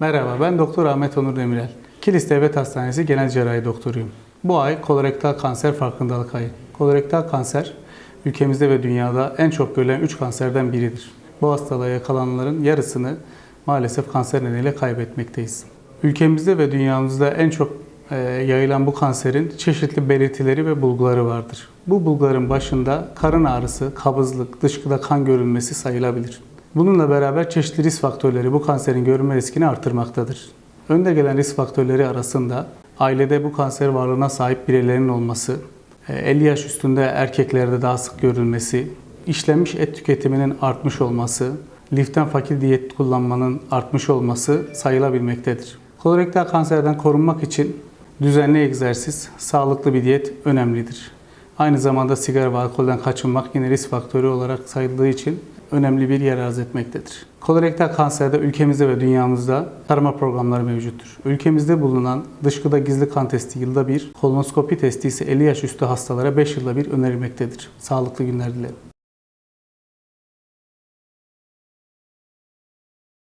Merhaba, ben Doktor Ahmet Onur Demirel. Kilis Devlet Hastanesi Genel Cerrahi Doktoruyum. Bu ay kolorektal kanser farkındalık ayı. Kolorektal kanser ülkemizde ve dünyada en çok görülen 3 kanserden biridir. Bu hastalığa yakalananların yarısını maalesef kanser nedeniyle kaybetmekteyiz. Ülkemizde ve dünyamızda en çok e, yayılan bu kanserin çeşitli belirtileri ve bulguları vardır. Bu bulguların başında karın ağrısı, kabızlık, dışkıda kan görünmesi sayılabilir. Bununla beraber çeşitli risk faktörleri bu kanserin görünme riskini artırmaktadır. Önde gelen risk faktörleri arasında ailede bu kanser varlığına sahip bireylerin olması, e, 50 yaş üstünde erkeklerde daha sık görülmesi, işlenmiş et tüketiminin artmış olması, liften fakir diyet kullanmanın artmış olması sayılabilmektedir. Kolorektal kanserden korunmak için düzenli egzersiz, sağlıklı bir diyet önemlidir. Aynı zamanda sigara ve alkolden kaçınmak yine risk faktörü olarak sayıldığı için önemli bir yer arz etmektedir. Kolorektal kanserde ülkemizde ve dünyamızda tarama programları mevcuttur. Ülkemizde bulunan dışkıda gizli kan testi yılda bir, kolonoskopi testi ise 50 yaş üstü hastalara 5 yılda bir önerilmektedir. Sağlıklı günler dilerim.